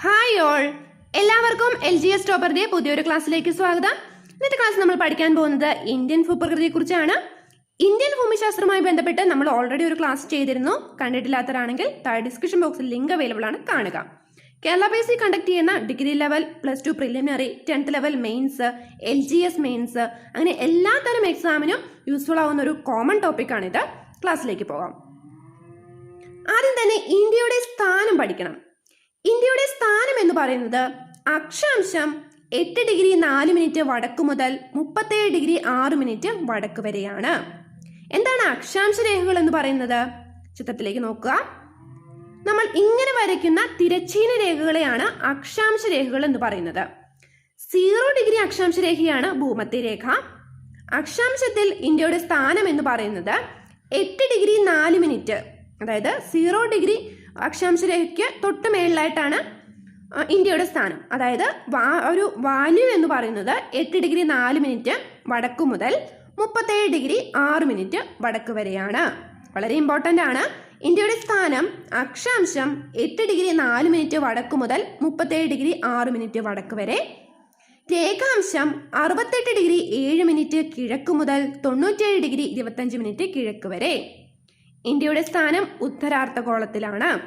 Hi all എല്ലാവർക്കും L G S ടോപ്പറിന്റെ പുതിയൊരു ക്ലാസ്സിലേക്ക് സ്വാഗതം. ഇന്നത്തെ ക്ലാസ് നമ്മൾ പഠിക്കാൻ പോകുന്നത് ഇന്ത്യൻ ഭൂപ്രകൃതിയെ കുറിച്ചാണ്. ഇന്ത്യൻ ഭൂമിശാസ്ത്രവുമായി ബന്ധപ്പെട്ട് നമ്മൾ ഓൾറെഡി ഒരു ക്ലാസ് ചെയ്തിരുന്നു. കണ്ടിട്ടില്ലാത്തവരാണെങ്കിൽ താഴെ ഡിസ്ക്രിപ്ഷൻ ബോക്സിൽ ലിങ്ക് അവൈലബിൾ ആണ്. കാണുക. കേരള ബേസി കണ്ടക്ട് ചെയ്യുന്ന degree level plus two preliminary tenth level mains L G S mains അങ്ങനെ എല്ലാ തരം എക്സാമിനും യൂസ്ഫുൾ ആവുന്ന ഒരു കോമൺ ടോപ്പിക്കാണിത് ക്ലാസ്സിലേക്ക് പോകാം. ആദ്യം തന്നെ ഇന്ത്യയുടെ സ്ഥാനം പഠിക്കണം. ഇന്ത്യയുടെ സ്ഥാനം എന്ന് പറയുന്നത് അക്ഷാംശം എട്ട് ഡിഗ്രി നാല് മിനിറ്റ് വടക്കു മുതൽ മുപ്പത്തേഴ് ഡിഗ്രി ആറ് മിനിറ്റ് വടക്ക് വരെയാണ്. എന്താണ് അക്ഷാംശ രേഖകൾ എന്ന് പറയുന്നത്? ചിത്രത്തിലേക്ക് നോക്കുക. നമ്മൾ ഇങ്ങനെ വരയ്ക്കുന്ന തിരച്ചീന രേഖകളെയാണ് അക്ഷാംശ രേഖകൾ എന്ന് പറയുന്നത്. സീറോ ഡിഗ്രി അക്ഷാംശ രേഖയാണ് ഭൂമധ്യ രേഖ. അക്ഷാംശത്തിൽ ഇന്ത്യയുടെ സ്ഥാനം എന്ന് പറയുന്നത് എട്ട് ഡിഗ്രി നാല് മിനിറ്റ് അതായത് സീറോ ഡിഗ്രി അക്ഷാംശ രേഖയ്ക്ക് തൊട്ട് മേളിലായിട്ടാണ് ഇന്ത്യയുടെ സ്ഥാനം. അതായത് വാ- ഒരു വാല്യൂ എന്ന് പറയുന്നത് എട്ട് ഡിഗ്രി നാല് മിനിറ്റ് വടക്കു മുതൽ മുപ്പത്തേഴ് ഡിഗ്രി ആറ് മിനിറ്റ് വടക്ക് വരെയാണ്. വളരെ ഇമ്പോർട്ടന്റ് ആണ്. ഇന്ത്യയുടെ സ്ഥാനം അക്ഷാംശം എട്ട് ഡിഗ്രി നാല് മിനിറ്റ് വടക്കു മുതൽ മുപ്പത്തേഴ് ഡിഗ്രി ആറ് മിനിറ്റ് വടക്ക് വരെ. രേഖാംശം അറുപത്തെട്ട് ഡിഗ്രി ഏഴ് മിനിറ്റ് കിഴക്ക് മുതൽ തൊണ്ണൂറ്റേഴ് ഡിഗ്രി ഇരുപത്തഞ്ച് മിനിറ്റ് കിഴക്ക് വരെ. ഇന്ത്യയുടെ സ്ഥാനം ഉത്തരാർദ്ധഗോളത്തിലാണ്.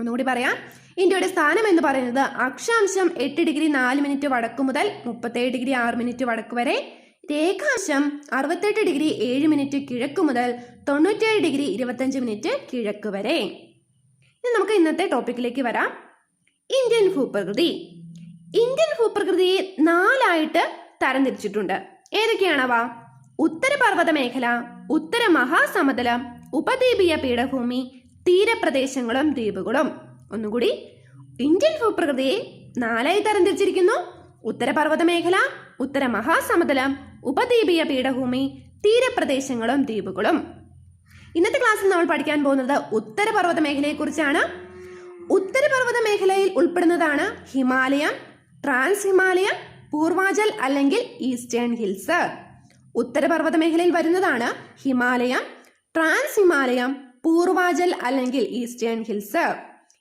ഒന്നുകൂടി പറയാം. ഇന്ത്യയുടെ സ്ഥാനം എന്ന് പറയുന്നത് അക്ഷാംശം എട്ട് ഡിഗ്രി നാല് മിനിറ്റ് വടക്കു മുതൽ മുപ്പത്തേഴ് ഡിഗ്രി ആറ് മിനിറ്റ് വടക്ക് വരെ രേഖാംശം അറുപത്തെട്ട് ഡിഗ്രി ഏഴ് മിനിറ്റ് കിഴക്ക് മുതൽ തൊണ്ണൂറ്റേഴ് ഡിഗ്രി ഇരുപത്തഞ്ച് മിനിറ്റ് കിഴക്ക് വരെ. ഇനി നമുക്ക് ഇന്നത്തെ ടോപ്പിക്കിലേക്ക് വരാം. ഇന്ത്യൻ ഭൂപ്രകൃതി. ഇന്ത്യൻ ഭൂപ്രകൃതിയെ നാലായിട്ട് തരംതിരിച്ചിട്ടുണ്ട്. ഏതൊക്കെയാണവ? ഉത്തരപർവത മേഖല ഉത്തര മഹാസമതലം ഉപദ്വീപീയ പീഠഭൂമി തീരപ്രദേശങ്ങളും ദ്വീപുകളും. ഒന്നുകൂടി ഇന്ത്യൻ ഭൂപ്രകൃതിയെ നാലായി തരംതിരിച്ചിരിക്കുന്നു. ഉത്തരപർവത മേഖല ഉത്തര മഹാസമതലം ഉപദ്വീപീയ പീഠഭൂമി തീരപ്രദേശങ്ങളും ദ്വീപുകളും. ഇന്നത്തെ ക്ലാസ്സിൽ നമ്മൾ പഠിക്കാൻ പോകുന്നത് ഉത്തരപർവത മേഖലയെക്കുറിച്ചാണ് ഉത്തരപർവത മേഖലയിൽ ഉൾപ്പെടുന്നതാണ് ഹിമാലയം ട്രാൻസ് ഹിമാലയം പൂർവാചൽ അല്ലെങ്കിൽ ഈസ്റ്റേൺ ഹിൽസ്. ഉത്തരപർവത മേഖലയിൽ വരുന്നതാണ് ഹിമാലയം ട്രാൻസ് ഹിമാലയം പൂർവാചൽ അല്ലെങ്കിൽ ഈസ്റ്റേൺ ഹിൽസ്.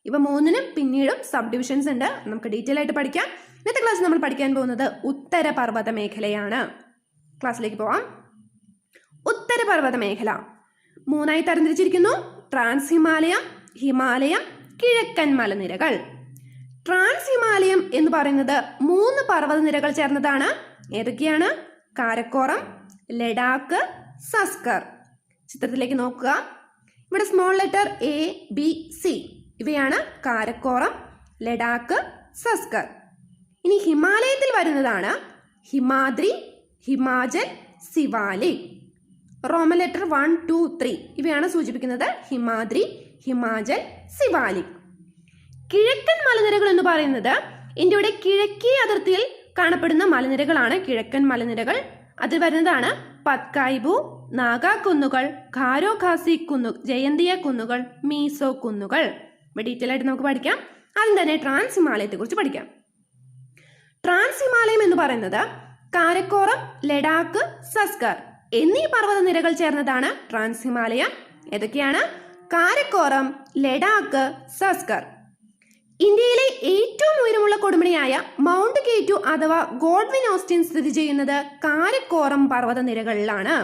ഇവ മൂന്നിനും പിന്നീടും സബ് ഡിവിഷൻസ് ഉണ്ട്. നമുക്ക് ഡീറ്റെയിൽ ആയിട്ട് പഠിക്കാം. ഇന്നത്തെ ക്ലാസ് നമ്മൾ പഠിക്കാൻ പോകുന്നത് ഉത്തരപർവത മേഖലയാണ്. ക്ലാസ്സിലേക്ക് പോവാം. ഉത്തരപർവത മേഖല. മൂന്നായി തരംതിരിച്ചിരിക്കുന്നു. ട്രാൻസ് ഹിമാലയം ഹിമാലയം കിഴക്കൻ മലനിരകൾ. ട്രാൻസ് ഹിമാലയം എന്ന് പറയുന്നത് മൂന്ന് പർവതനിരകൾ ചേർന്നതാണ്. ഏതൊക്കെയാണ്? കാരക്കോറം ലഡാക്ക് സസ്കർ. ചിത്രത്തിലേക്ക് നോക്കുക. ഇവിടെ small letter A B C ഇവയാണ് കാരക്കോറം ലഡാക്ക് സസ്കർ. ഇനി ഹിമാലയത്തിൽ വരുന്നതാണ് Himadri Himachal സിവാലി Roman letter one two three ഇവയാണ് സൂചിപ്പിക്കുന്നത് ഹിമാദ്രി ഹിമാചൽ സിവാലി കിഴക്കൻ മലനിരകൾ എന്ന് പറയുന്നത് ഇന്ത്യയുടെ കിഴക്കേ അതിർത്തിയിൽ കാണപ്പെടുന്ന മലനിരകളാണ് കിഴക്കൻ മലനിരകൾ. അതിൽ വരുന്നതാണ് പത്കായ്ബു നാഗാ കുന്നുകൾ ഖാരോ ഖാസി കുന്നു ജയന്തിയ കുന്നുകൾ മീസോ കുന്നുകൾ. ഇവ ഡീറ്റെയിൽ ആയിട്ട് നമുക്ക് പഠിക്കാം. ആദ്യം തന്നെ ട്രാൻസ് ഹിമാലയത്തെ കുറിച്ച് പഠിക്കാം. ട്രാൻസ് ഹിമാലയം എന്ന് പറയുന്നത് കാരക്കോറം ലഡാക്ക് സസ്കർ എന്നീ പർവത നിരകൾ ചേർന്നതാണ് ട്രാൻസ് ഹിമാലയം ഏതൊക്കെയാണ്? കാരക്കോറം ലഡാക്ക് സസ്കർ. ഇന്ത്യയിലെ ഏറ്റവും ഉയരമുള്ള കൊടുമുടിയായ മൗണ്ട് കേറ്റു അഥവാ ഗോഡ്വിൻ ഓസ്റ്റിൻ സ്ഥിതി ചെയ്യുന്നത് കാരക്കോറം പർവത നിരകളിലാണ്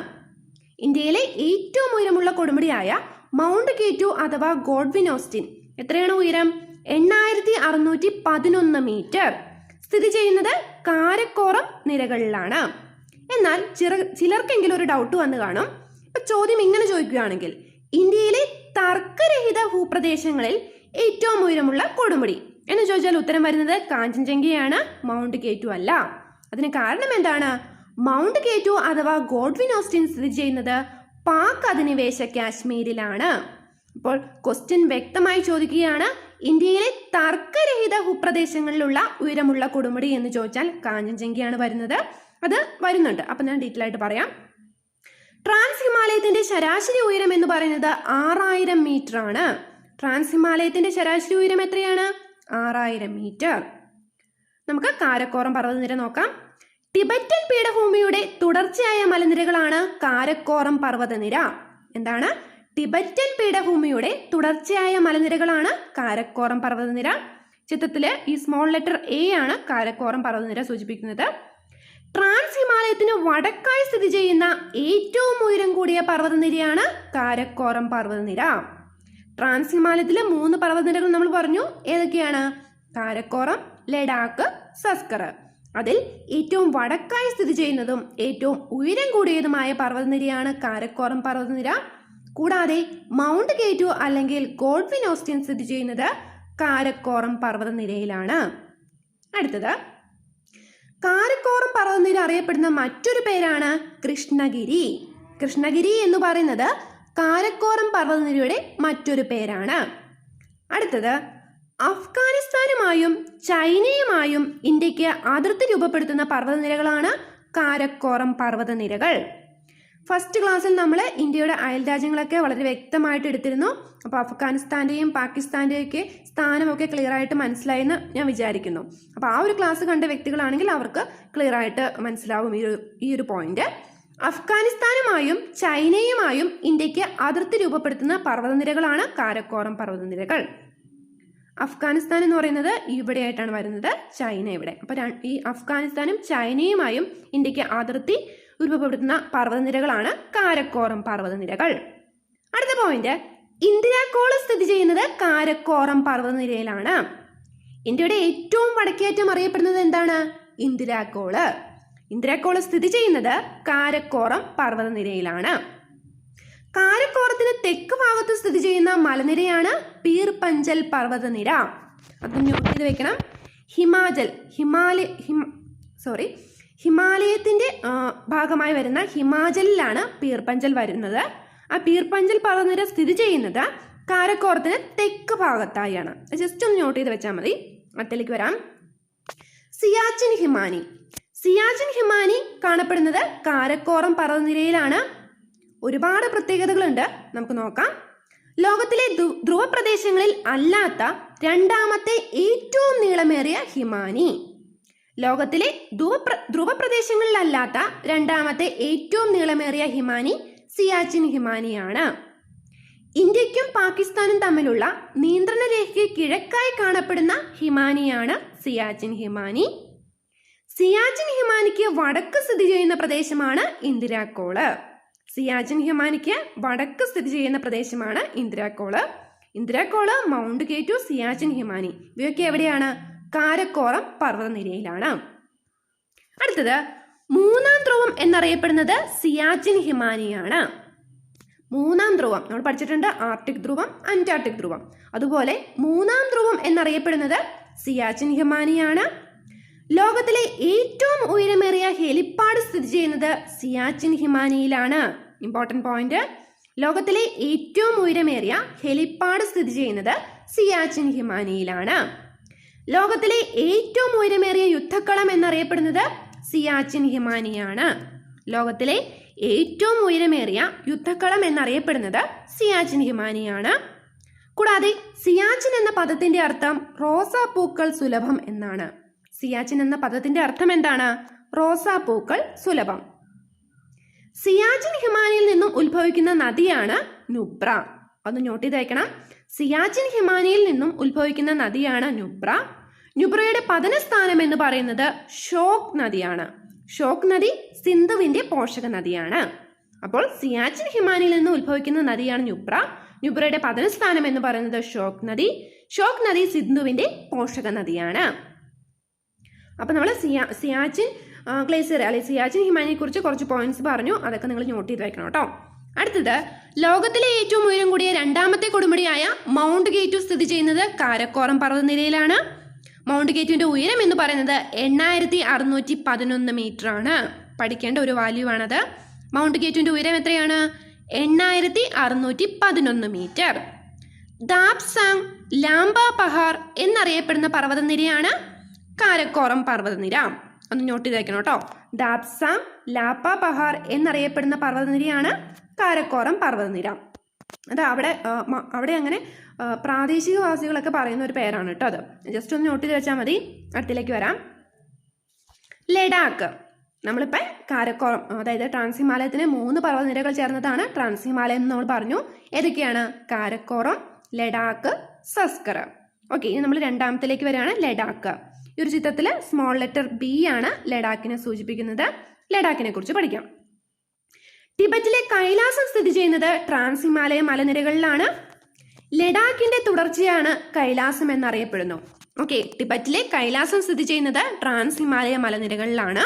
ഇന്ത്യയിലെ ഏറ്റവും ഉയരമുള്ള കൊടുമുടിയായ മൗണ്ട് കേറ്റു അഥവാ ഗോഡ്വിൻ ഓസ്റ്റിൻ എത്രയാണ് ഉയരം? എണ്ണായിരത്തി അറുന്നൂറ്റി പതിനൊന്ന് മീറ്റർ. സ്ഥിതി ചെയ്യുന്നത് കാരക്കോറം നിരകളിലാണ്. എന്നാൽ ചില ചിലർക്കെങ്കിലും ഒരു ഡൗട്ട് വന്നു കാണും. ഇപ്പൊ ചോദ്യം ഇങ്ങനെ ചോദിക്കുകയാണെങ്കിൽ ഇന്ത്യയിലെ തർക്കരഹിത ഭൂപ്രദേശങ്ങളിൽ ഏറ്റവും ഉയരമുള്ള കൊടുമുടി. എന്ന് ചോദിച്ചാൽ ഉത്തരം വരുന്നത് കാഞ്ചൻജംഗയാണ് മൗണ്ട് കേറ്റു അല്ല. അതിന് കാരണം എന്താണ്? മൗണ്ട് കേറ്റു അഥവാ ഗോഡ്വിൻ ഓസ്റ്റിൻ സ്ഥിതി ചെയ്യുന്നത് പാക് അധിനിവേശ കാശ്മീരിലാണ്. അപ്പോൾ ക്വസ്റ്റ്യൻ വ്യക്തമായി ചോദിക്കുകയാണ് ഇന്ത്യയിലെ തർക്കരഹിത ഭൂപ്രദേശങ്ങളിലുള്ള ഉയരമുള്ള കൊടുമുടി എന്ന് ചോദിച്ചാൽ കാഞ്ചൻജംഗയാണ് വരുന്നത്. അത് വരുന്നുണ്ട്. അപ്പം ഞാൻ ഡീറ്റെയിൽ ആയിട്ട് പറയാം. ട്രാൻസ് ഹിമാലയത്തിന്റെ ശരാശരി ഉയരം എന്ന് പറയുന്നത് ആറായിരം മീറ്റർ ആണ്. ട്രാൻസ് ഹിമാലയത്തിന്റെ ശരാശരി ഉയരം എത്രയാണ്? ആറായിരം മീറ്റർ. നമുക്ക് കാരക്കോറം പർവതനിര നോക്കാം. ടിബറ്റൻ പീഠഭൂമിയുടെ തുടർച്ചയായ മലനിരകളാണ് കാരക്കോറം പർവതനിര. എന്താണ്? ടിബറ്റൻ പീഠഭൂമിയുടെ തുടർച്ചയായ മലനിരകളാണ് കാരക്കോറം പർവതനിര. ചിത്രത്തിൽ ഈ സ്മോൾ ലെറ്റർ എ ആണ് കാരക്കോറം പർവതനിര സൂചിപ്പിക്കുന്നത്. ട്രാൻസ് ഹിമാലയത്തിന് വടക്കായി സ്ഥിതി ചെയ്യുന്ന ഏറ്റവും ഉയരം കൂടിയ പർവതനിരയാണ് കാരക്കോറം പർവതനിര. ട്രാൻസ് ഹിമാലയത്തിലെ മൂന്ന് പർവതനിരകൾ നമ്മൾ പറഞ്ഞു. ഏതൊക്കെയാണ്? കാരക്കോറം ലഡാക്ക് സസ്കർ. അതിൽ ഏറ്റവും വടക്കായി സ്ഥിതി ചെയ്യുന്നതും ഏറ്റവും ഉയരം കൂടിയതുമായ പർവതനിരയാണ് കാരക്കോറം പർവതനിര. കൂടാതെ മൗണ്ട് ഗേറ്റു അല്ലെങ്കിൽ ഗോഡ്വിൻ ഓസ്റ്റിൻ സ്ഥിതി ചെയ്യുന്നത് കാരക്കോറം പർവതനിരയിലാണ്. അടുത്തത്. കാരക്കോറം പർവതനിര അറിയപ്പെടുന്ന മറ്റൊരു പേരാണ് കൃഷ്ണഗിരി. കൃഷ്ണഗിരി എന്ന് പറയുന്നത് കാരക്കോറം പർവതനിരയുടെ മറ്റൊരു പേരാണ്. അടുത്തത് അഫ്ഗാനിസ്ഥാനുമായും ചൈനയുമായും ഇന്ത്യയ്ക്ക് അതിർത്തി രൂപപ്പെടുത്തുന്ന പർവതനിരകളാണ് കാരക്കോറം പർവതനിരകൾ. ഫസ്റ്റ് ക്ലാസ്സിൽ നമ്മൾ ഇന്ത്യയുടെ അയൽ രാജ്യങ്ങളൊക്കെ വളരെ വ്യക്തമായിട്ട് എടുത്തിരുന്നു. അപ്പോൾ അഫ്ഗാനിസ്ഥാന്റെയും പാകിസ്ഥാന്റെയും ഒക്കെ സ്ഥാനമൊക്കെ ക്ലിയർ ആയിട്ട് മനസ്സിലായെന്ന് ഞാൻ വിചാരിക്കുന്നു. അപ്പോൾ ആ ഒരു ക്ലാസ് കണ്ട വ്യക്തികളാണെങ്കിൽ അവർക്ക് ക്ലിയർ ആയിട്ട് മനസ്സിലാവും ഈ ഒരു ഈ ഒരു പോയിന്റ് അഫ്ഗാനിസ്ഥാനുമായും ചൈനയുമായും ഇന്ത്യയ്ക്ക് അതിർത്തി രൂപപ്പെടുത്തുന്ന പർവതനിരകളാണ് കാരക്കോറം പർവതനിരകൾ. അഫ്ഗാനിസ്ഥാൻ എന്ന് പറയുന്നത് ഇവിടെയായിട്ടാണ് വരുന്നത് ചൈന ഇവിടെ. അപ്പോൾ ഈ അഫ്ഗാനിസ്ഥാനും ചൈനയുമായും ഇന്ത്യയ്ക്ക് അതിർത്തി രൂപപ്പെടുത്തുന്ന പർവതനിരകളാണ് കാരക്കോറം പർവതനിരകൾ. അടുത്ത പോയിന്റ് ഇന്ദിരാക്കോൾ സ്ഥിതി ചെയ്യുന്നത് കാരക്കോറം പർവതനിരയിലാണ്. ഇന്ത്യയുടെ ഏറ്റവും വടക്കേറ്റം അറിയപ്പെടുന്നത് എന്താണ്? ഇന്ദിരാക്കോൾ ഇന്ദിരാക്കോൾ സ്ഥിതി ചെയ്യുന്നത് കാരക്കോറം പർവതനിരയിലാണ്. കാരക്കോറത്തിന് തെക്ക് ഭാഗത്ത് സ്ഥിതി ചെയ്യുന്ന മലനിരയാണ് പീർ പീർപഞ്ചൽ പർവതനിര. അത് നോട്ട് ചെയ്ത് വെക്കണം. ഹിമാചൽ ഹിമാലയ ഹിമ സോറി ഹിമാലയത്തിന്റെ ഭാഗമായി വരുന്ന ഹിമാചലിലാണ് പീർപഞ്ചൽ വരുന്നത്. ആ പീർപഞ്ചൽ പർവതനിര സ്ഥിതി ചെയ്യുന്നത് കാരക്കോറത്തിന് തെക്ക് ഭാഗത്തായാണ്. ജസ്റ്റ് ഒന്ന് നോട്ട് ചെയ്ത് വെച്ചാൽ മതി. അടുത്തേക്ക് വരാം. സിയാച്ചിൻ ഹിമാനി. സിയാച്ചിൻ ഹിമാനി കാണപ്പെടുന്നത് കാരക്കോറം പർവനിരയിലാണ് ഒരുപാട് പ്രത്യേകതകളുണ്ട്. നമുക്ക് നോക്കാം. ലോകത്തിലെ ധ്രുവ പ്രദേശങ്ങളിൽ അല്ലാത്ത രണ്ടാമത്തെ ഏറ്റവും നീളമേറിയ ഹിമാനി. ലോകത്തിലെ ധ്രുവ ധ്രുവപ്രദേശങ്ങളിലല്ലാത്ത രണ്ടാമത്തെ ഏറ്റവും നീളമേറിയ ഹിമാനി സിയാച്ചിൻ ഹിമാനിയാണ്. ഇന്ത്യക്കും പാകിസ്ഥാനും തമ്മിലുള്ള നിയന്ത്രണ രേഖയ്ക്ക് കിഴക്കായി കാണപ്പെടുന്ന ഹിമാനിയാണ് സിയാച്ചിൻ ഹിമാനി. സിയാച്ചിൻ ഹിമാനിക്ക് വടക്ക് സ്ഥിതി ചെയ്യുന്ന പ്രദേശമാണ് ഇന്ദിരാക്കോൾ സിയാച്ചിൻ ഹിമാനിക്ക് വടക്ക് സ്ഥിതി ചെയ്യുന്ന പ്രദേശമാണ് Indira Col Indira Col mount K two Siachen ഹിമാനി. ഇവയൊക്കെ എവിടെയാണ്? കാരക്കോറം പർവതനിരയിലാണ്. അടുത്തത് മൂന്നാം ധ്രുവം എന്നറിയപ്പെടുന്നത് സിയാച്ചിൻ ഹിമാനിയാണ്. മൂന്നാം ധ്രുവം നമ്മൾ പഠിച്ചിട്ടുണ്ട് ആർട്ടിക് ധ്രുവം അന്റാർട്ടിക് ധ്രുവം. അതുപോലെ മൂന്നാം ധ്രുവം എന്നറിയപ്പെടുന്നത് സിയാച്ചിൻ ഹിമാനിയാണ്. ലോകത്തിലെ ഏറ്റവും ഉയരമേറിയ ഹെലിപ്പാഡ് സ്ഥിതി ചെയ്യുന്നത് സിയാച്ചിൻ ഹിമാനിയിലാണ്. ഇമ്പോർട്ടന്റ് പോയിന്റ് ലോകത്തിലെ ഏറ്റവും ഉയരമേറിയ ഹെലിപ്പാഡ് സ്ഥിതി ചെയ്യുന്നത് സിയാച്ചിൻ ഹിമാനിയിലാണ്. ലോകത്തിലെ ഏറ്റവും ഉയരമേറിയ യുദ്ധക്കളം എന്നറിയപ്പെടുന്നത് സിയാച്ചിൻ ഹിമാനിയാണ്. ലോകത്തിലെ ഏറ്റവും ഉയരമേറിയ യുദ്ധക്കളം എന്നറിയപ്പെടുന്നത് സിയാച്ചിൻ ഹിമാനിയാണ്. കൂടാതെ സിയാച്ചിൻ എന്ന പദത്തിന്റെ അർത്ഥം റോസാപ്പൂക്കൾ സുലഭം എന്നാണ്. സിയാച്ചിൻ എന്ന പദത്തിന്റെ അർത്ഥം എന്താണ്? റോസാപ്പൂക്കൾ സുലഭം. സിയാച്ചിൻ ഹിമാലയിൽ നിന്നും ഉത്ഭവിക്കുന്ന നദിയാണ് നുബ്ര. ഒന്ന് നോട്ട് ചെയ്ത് വെക്കണം സിയാച്ചിൻ ഹിമാനിയിൽ നിന്നും ഉത്ഭവിക്കുന്ന നദിയാണ് നുബ്ര. നുബ്രയുടെ പതനസ്ഥാനം എന്ന് പറയുന്നത് ഷോക് നദിയാണ്. ഷോക് നദി സിന്ധുവിന്റെ പോഷക നദിയാണ്. അപ്പോൾ സിയാച്ചിൻ ഹിമാലയിൽ നിന്ന് ഉത്ഭവിക്കുന്ന നദിയാണ് നുബ്ര. നുബ്രയുടെ പതനസ്ഥാനം എന്ന് പറയുന്നത് ഷോക് നദി. ഷോക് നദി സിന്ധുവിന്റെ പോഷക നദിയാണ്. അപ്പോൾ നമ്മൾ സിയാ സിയാച്ചിൻ ഗ്ലേസിയർ അല്ലെങ്കിൽ സിയാച്ചിൻ ഹിമാനിയെ കുറിച്ച് കുറച്ച് പോയിന്റ്സ് പറഞ്ഞു. അതൊക്കെ നിങ്ങൾ നോട്ട് ചെയ്ത് വയ്ക്കണം കേട്ടോ. അടുത്തത് ലോകത്തിലെ ഏറ്റവും ഉയരം കൂടിയ രണ്ടാമത്തെ കൊടുമുടിയായ മൗണ്ട് ഗേറ്റു സ്ഥിതി ചെയ്യുന്നത് കാരക്കോറം പർവതനിരയിലാണ്. മൗണ്ട് ഗേറ്റുവിന്റെ ഉയരം എന്ന് പറയുന്നത് എണ്ണായിരത്തി അറുന്നൂറ്റി പതിനൊന്ന് മീറ്റർ ആണ് പഠിക്കേണ്ട ഒരു വാല്യൂ ആണത്. മൗണ്ട് ഗേറ്റുവിന്റെ ഉയരം എത്രയാണ്? എണ്ണായിരത്തി അറുന്നൂറ്റി പതിനൊന്ന് മീറ്റർ. ദാപ്സാങ് ലാംബ പഹാർ എന്നറിയപ്പെടുന്ന പർവതനിരയാണ് കാരക്കോറം പർവതനിര. ഒന്ന് നോട്ട് ചെയ്തേക്കണം കേട്ടോ ദാപ്സ ലാപ്പ പഹാർ എന്നറിയപ്പെടുന്ന പർവതനിരയാണ് കാരക്കോറം പർവതനിര. അത് അവിടെ അവിടെ അങ്ങനെ പ്രാദേശിക പ്രാദേശികവാസികളൊക്കെ പറയുന്ന ഒരു പേരാണ് കേട്ടോ അത്. ജസ്റ്റ് ഒന്ന് നോട്ട് ചെയ്ത് വെച്ചാൽ മതി. അടുത്തിലേക്ക് വരാം. ലഡാക്ക്. നമ്മളിപ്പോൾ കാരക്കോറം അതായത് ട്രാൻസ് ഹിമാലയത്തിന് മൂന്ന് പർവതനിരകൾ ചേർന്നതാണ് ട്രാൻസ് ഹിമാലയം എന്ന് നമ്മൾ പറഞ്ഞു. ഏതൊക്കെയാണ്? കാരക്കോറം ലഡാക്ക് സസ്കർ ഓക്കെ ഇനി നമ്മൾ രണ്ടാമത്തിലേക്ക് വരികയാണ്. ലഡാക്ക്. ഈ ഒരു ചിത്രത്തിൽ സ്മോൾ ലെറ്റർ ബി ആണ് ലഡാക്കിനെ സൂചിപ്പിക്കുന്നത്. ലഡാക്കിനെ കുറിച്ച് പഠിക്കാം. ടിബറ്റിലെ കൈലാസം സ്ഥിതി ചെയ്യുന്നത് ട്രാൻസ് ഹിമാലയ മലനിരകളിലാണ്. ലഡാക്കിന്റെ തുടർച്ചയാണ് കൈലാസം എന്നറിയപ്പെടുന്നു. ഓക്കെ ടിബറ്റിലെ കൈലാസം സ്ഥിതി ചെയ്യുന്നത് ട്രാൻസ് ഹിമാലയ മലനിരകളിലാണ്.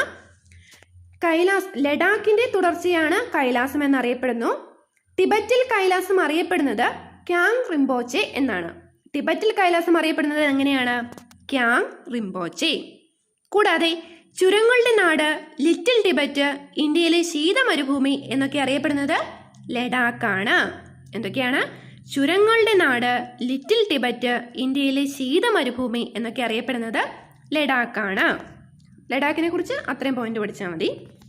കൈലാസ് ലഡാക്കിന്റെ തുടർച്ചയാണ് കൈലാസം എന്നറിയപ്പെടുന്നു. ടിബറ്റിൽ കൈലാസം അറിയപ്പെടുന്നത് ക്യാങ് റിംബോച്ചെ എന്നാണ്. ടിബറ്റിൽ കൈലാസം അറിയപ്പെടുന്നത് എങ്ങനെയാണ്? Kang Rinpoche. കൂടാതെ ചുരങ്ങളുടെ നാട് ലിറ്റിൽ ടിബറ്റ് ഇന്ത്യയിലെ ശീത മരുഭൂമി എന്നൊക്കെ അറിയപ്പെടുന്നത് ലഡാക്കാണ്. എന്തൊക്കെയാണ്? ചുരങ്ങളുടെ നാട് ലിറ്റിൽ ടിബറ്റ് ഇന്ത്യയിലെ ശീത മരുഭൂമി എന്നൊക്കെ അറിയപ്പെടുന്നത് ലഡാക്കാണ്. ലഡാക്കിനെ കുറിച്ച് അത്രയും പോയിന്റ് പഠിച്ചാൽ മതി.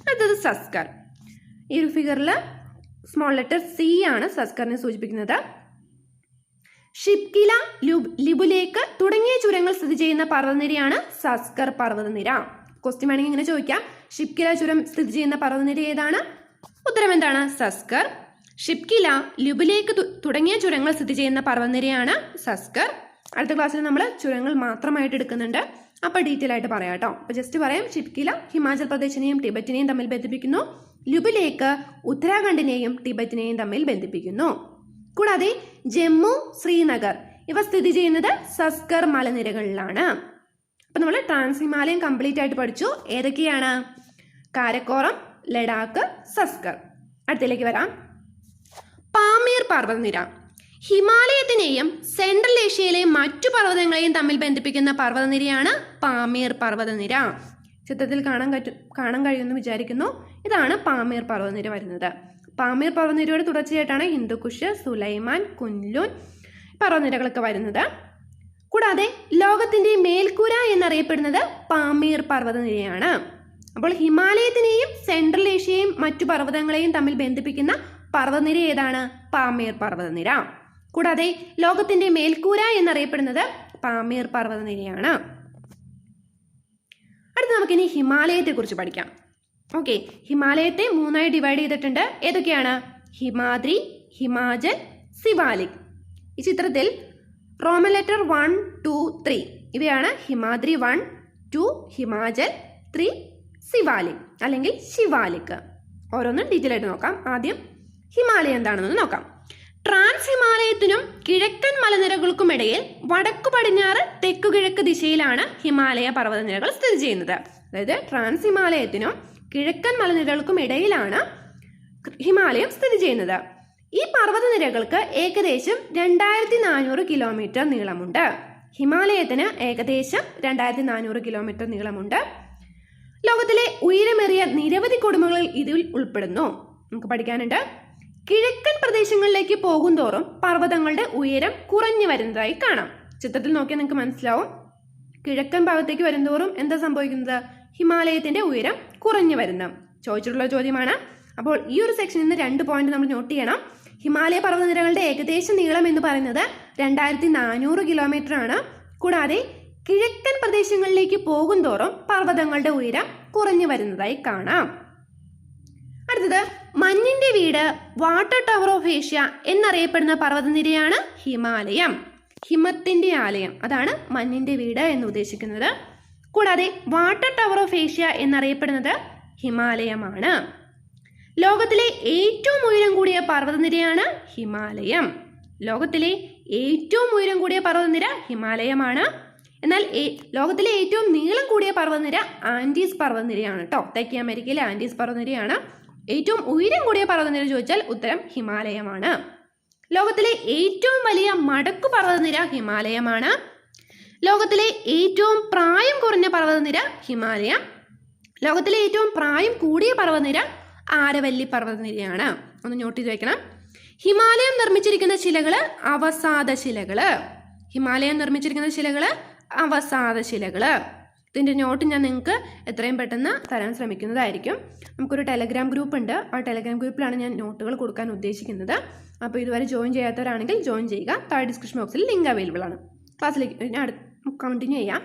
അടുത്തത് സസ്കർ. ഈ ഒരു ഫിഗറിൽ സ്മോൾ ലെറ്റർ സി ആണ് സസ്കറിനെ സൂചിപ്പിക്കുന്നത്. ഷിപ്കില ലുബ് ലിബുലേക്ക് തുടങ്ങിയ ചുരങ്ങൾ സ്ഥിതി ചെയ്യുന്ന പർവതനിരയാണ് സസ്കർ പർവതനിര. ക്വസ്റ്റ്യൻ വേണമെങ്കിൽ ഇങ്ങനെ ചോദിക്കാം. ഷിപ്കില ചുരം സ്ഥിതി ചെയ്യുന്ന പർവതനിര ഏതാണ്? ഉത്തരം എന്താണ്? സസ്കർ. ഷിപ്കില ലുബിലേക്ക് തുടങ്ങിയ ചുരങ്ങൾ സ്ഥിതി ചെയ്യുന്ന പർവതനിരയാണ് സസ്കർ. അടുത്ത ക്ലാസ്സിൽ നമ്മൾ ചുരങ്ങൾ മാത്രമായിട്ട് എടുക്കുന്നുണ്ട്. അപ്പോൾ ഡീറ്റെയിൽ ആയിട്ട് പറയാം കേട്ടോ. അപ്പോൾ ജസ്റ്റ് പറയാം ഷിപ്കില ഹിമാചൽ പ്രദേശിനെയും ടിബറ്റിനെയും തമ്മിൽ ബന്ധിപ്പിക്കുന്നു. ലുബിലേക്ക് ഉത്തരാഖണ്ഡിനെയും ടിബറ്റിനെയും തമ്മിൽ ബന്ധിപ്പിക്കുന്നു. കൂടാതെ ജമ്മു ശ്രീനഗർ. ഇവ സ്ഥിതി ചെയ്യുന്നത് സസ്കർ മലനിരകളിലാണ്. അപ്പം നമ്മൾ ട്രാൻസ് ഹിമാലയം കംപ്ലീറ്റ് ആയിട്ട് പഠിച്ചു. ഏതൊക്കെയാണ്? കാരക്കോറം ലഡാക്ക് സസ്കർ. അടുത്തേക്ക് വരാം. പാമീർ പർവതനിര. ഹിമാലയത്തിനെയും സെൻട്രൽ ഏഷ്യയിലെ മറ്റു പർവതങ്ങളെയും തമ്മിൽ ബന്ധിപ്പിക്കുന്ന പർവതനിരയാണ് പാമീർ പർവതനിര. ചിത്രത്തിൽ കാണാൻ കാണാൻ കഴിയുമെന്ന് വിചാരിക്കുന്നു. ഇതാണ് പാമീർ പർവതനിര വരുന്നത്. പാമീർ പർവനിരയുടെ തുടർച്ചയായിട്ടാണ് ഹിന്ദുക്കുഷ് സുലൈമാൻ കുൻലുൻ പർവനിരകളൊക്കെ വരുന്നത്. കൂടാതെ ലോകത്തിന്റെ മേൽക്കൂര എന്നറിയപ്പെടുന്നത് പാമീർ പർവതനിരയാണ്. അപ്പോൾ ഹിമാലയത്തിനെയും സെൻട്രൽ ഏഷ്യയെയും മറ്റു പർവതങ്ങളെയും തമ്മിൽ ബന്ധിപ്പിക്കുന്ന പർവതനിര ഏതാണ്? പാമീർ പർവതനിര. കൂടാതെ ലോകത്തിന്റെ മേൽക്കൂര എന്നറിയപ്പെടുന്നത് പാമീർ പർവതനിരയാണ്. അടുത്ത നമുക്കിനി ഹിമാലയത്തെക്കുറിച്ച് പഠിക്കാം. ഓക്കെ ഹിമാലയത്തെ മൂന്നായി ഡിവൈഡ് ചെയ്തിട്ടുണ്ട്. ഏതൊക്കെയാണ്? ഹിമാദ്രി ഹിമാചൽ സിവാലിക്. ഈ ചിത്രത്തിൽ Roman letter one two three ഇവയാണ് Himadri one two Himachal three Shivalik അല്ലെങ്കിൽ ശിവാലിക്. ഓരോന്നും ഡീറ്റെയിൽ ആയിട്ട് നോക്കാം. ആദ്യം ഹിമാലയം എന്താണെന്ന് നോക്കാം. ട്രാൻസ് ഹിമാലയത്തിനും കിഴക്കൻ മലനിരകൾക്കുമിടയിൽ വടക്കു പടിഞ്ഞാറ് തെക്കു കിഴക്ക് ദിശയിലാണ് ഹിമാലയ പർവതനിരകൾ സ്ഥിതി ചെയ്യുന്നത്. അതായത് ട്രാൻസ് ഹിമാലയത്തിനും കിഴക്കൻ മലനിരകൾക്കും ഇടയിലാണ് ഹിമാലയം സ്ഥിതി ചെയ്യുന്നത്. ഈ പർവതനിരകൾക്ക് ഏകദേശം രണ്ടായിരത്തി നാനൂറ് കിലോമീറ്റർ നീളമുണ്ട്. ഹിമാലയത്തിന് ഏകദേശം രണ്ടായിരത്തി നാനൂറ് കിലോമീറ്റർ നീളമുണ്ട്. ലോകത്തിലെ ഉയരമേറിയ നിരവധി കുടുംബങ്ങളിൽ ഇതിൽ ഉൾപ്പെടുന്നു. നമുക്ക് പഠിക്കാനുണ്ട്. കിഴക്കൻ പ്രദേശങ്ങളിലേക്ക് പോകുന്തോറും പർവതങ്ങളുടെ ഉയരം കുറഞ്ഞു വരുന്നതായി കാണാം. ചിത്രത്തിൽ നോക്കിയാൽ നിങ്ങൾക്ക് മനസ്സിലാവും. കിഴക്കൻ ഭാഗത്തേക്ക് വരുന്തോറും എന്താ സംഭവിക്കുന്നത്? ഹിമാലയത്തിന്റെ ഉയരം കുറഞ്ഞു വരുന്നു. ചോദിച്ചിട്ടുള്ള ചോദ്യമാണ്. അപ്പോൾ ഈ ഒരു സെക്ഷനിൽ നിന്ന് രണ്ട് പോയിന്റ് നമ്മൾ നോട്ട് ചെയ്യണം. ഹിമാലയ പർവതനിരകളുടെ ഏകദേശ നീളം എന്ന് പറയുന്നത് രണ്ടായിരത്തി നാനൂറ് കിലോമീറ്റർ ആണ്. കൂടാതെ കിഴക്കൻ പ്രദേശങ്ങളിലേക്ക് പോകും തോറും പർവതങ്ങളുടെ ഉയരം കുറഞ്ഞു വരുന്നതായി കാണാം. അടുത്തത് മഞ്ഞിന്റെ വീട് വാട്ടർ ടവർ ഓഫ് ഏഷ്യ എന്നറിയപ്പെടുന്ന പർവതനിരയാണ് ഹിമാലയം. ഹിമത്തിന്റെ ആലയം. അതാണ് മഞ്ഞിന്റെ വീട് എന്ന് ഉദ്ദേശിക്കുന്നത്. കൂടാതെ വാട്ടർ ടവർ ഓഫ് ഏഷ്യ എന്നറിയപ്പെടുന്നത് ഹിമാലയമാണ്. ലോകത്തിലെ ഏറ്റവും ഉയരം കൂടിയ പർവതനിരയാണ് ഹിമാലയം. ലോകത്തിലെ ഏറ്റവും ഉയരം കൂടിയ പർവതനിര ഹിമാലയമാണ്. എന്നാൽ ലോകത്തിലെ ഏറ്റവും നീളം കൂടിയ പർവതനിര ആൻഡീസ് പർവതനിരയാണ് കേട്ടോ തെക്കേ അമേരിക്കയിലെ ആൻഡീസ് പർവതനിരയാണ്. ഏറ്റവും ഉയരം കൂടിയ പർവതനിര ചോദിച്ചാൽ ഉത്തരം ഹിമാലയമാണ്. ലോകത്തിലെ ഏറ്റവും വലിയ മടക്കു പർവതനിര ഹിമാലയമാണ്. ലോകത്തിലെ ഏറ്റവും പ്രായം കുറഞ്ഞ പർവതനിര ഹിമാലയ. ലോകത്തിലെ ഏറ്റവും പ്രായം കൂടിയ പർവതനിര ആരവല്ലി പർവതനിരയാണ്. ഒന്ന് നോട്ട് ചെയ്ത് വെക്കണം. ഹിമാലയം നിർമ്മിച്ചിരിക്കുന്ന ശിലകൾ അവസാദ ശിലകൾ ഹിമാലയം നിർമ്മിച്ചിരിക്കുന്ന ശിലകൾ അവസാദ ശിലകൾ ഇതിന്റെ നോട്ട് ഞാൻ നിങ്ങൾക്ക് എത്രയും പെട്ടെന്ന് തരാൻ ശ്രമിക്കുന്നതായിരിക്കും. നമുക്കൊരു ടെലഗ്രാം ഗ്രൂപ്പ് ഉണ്ട്. ആ ടെലഗ്രാം ഗ്രൂപ്പിലാണ് ഞാൻ നോട്ടുകൾ കൊടുക്കാൻ ഉദ്ദേശിക്കുന്നത്. അപ്പോൾ ഇതുവരെ ജോയിൻ ചെയ്യാത്തവരാണെങ്കിൽ ജോയിൻ ചെയ്യുക. താഴെ ഡിസ്ക്രിപ്ഷൻ ബോക്സിൽ ലിങ്ക് അവൈലബിൾ ആണ്. ക്ലാസ്സിലേക്ക് അടുത്ത് കണ്ടിന്യൂ ചെയ്യാം.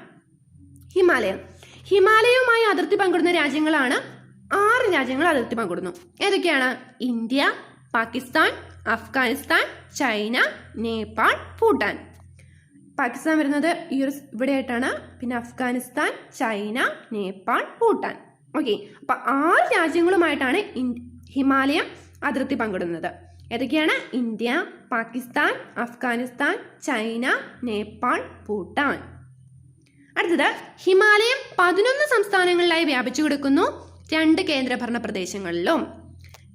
ഹിമാലയം. ഹിമാലയവുമായി അതിർത്തി പങ്കിടുന്ന രാജ്യങ്ങളാണ് ആറ് രാജ്യങ്ങൾ അതിർത്തി പങ്കിടുന്നു. ഏതൊക്കെയാണ്? India Pakistan Afghanistan China Nepal Bhutan. Pakistan വരുന്നത് ഈ ഒരു ഇവിടെയായിട്ടാണ്. പിന്നെ അഫ്ഗാനിസ്ഥാൻ ചൈന നേപ്പാൾ ഭൂട്ടാൻ. ഓക്കെ അപ്പം ആറ് രാജ്യങ്ങളുമായിട്ടാണ് ഹിമാലയം അതിർത്തി പങ്കിടുന്നത്. ഏതൊക്കെയാണ്? India Pakistan Afghanistan China Nepal Bhutan. അടുത്തത് ഹിമാലയം പതിനൊന്ന് സംസ്ഥാനങ്ങളിലായി വ്യാപിച്ചു കിടക്കുന്നു. രണ്ട് കേന്ദ്രഭരണ പ്രദേശങ്ങളിലും.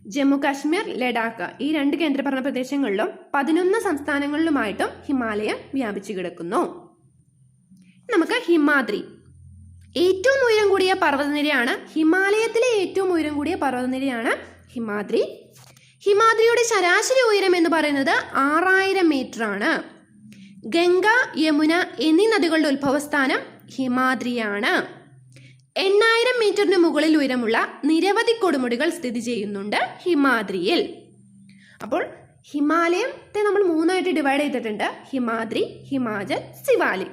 ജമ്മു കാശ്മീർ ലഡാക്ക് ഈ രണ്ട് കേന്ദ്രഭരണ പ്രദേശങ്ങളിലും പതിനൊന്ന് സംസ്ഥാനങ്ങളിലുമായിട്ടും ഹിമാലയം വ്യാപിച്ചു കിടക്കുന്നു. നമുക്ക് ഹിമാദ്രി. ഏറ്റവും ഉയരം കൂടിയ പർവതനിരയാണ് ഹിമാലയത്തിലെ ഏറ്റവും ഉയരം കൂടിയ പർവതനിരയാണ് ഹിമാദ്രി. ഹിമാദ്രിയുടെ ശരാശരി ഉയരം എന്ന് പറയുന്നത് ആറായിരം മീറ്റർ ആണ് ഗംഗ യമുന എന്നീ നദികളുടെ ഉത്ഭവസ്ഥാനം ഹിമാദ്രിയാണ്. എണ്ണായിരം മീറ്ററിന് മുകളിൽ ഉയരമുള്ള നിരവധി കൊടുമുടികൾ സ്ഥിതി ചെയ്യുന്നുണ്ട് ഹിമാദ്രിയിൽ. അപ്പോൾ ഹിമാലയത്തെ നമ്മൾ മൂന്നായിട്ട് ഡിവൈഡ് ചെയ്തിട്ടുണ്ട്. ഹിമാദ്രി ഹിമാചൽ സിവാലി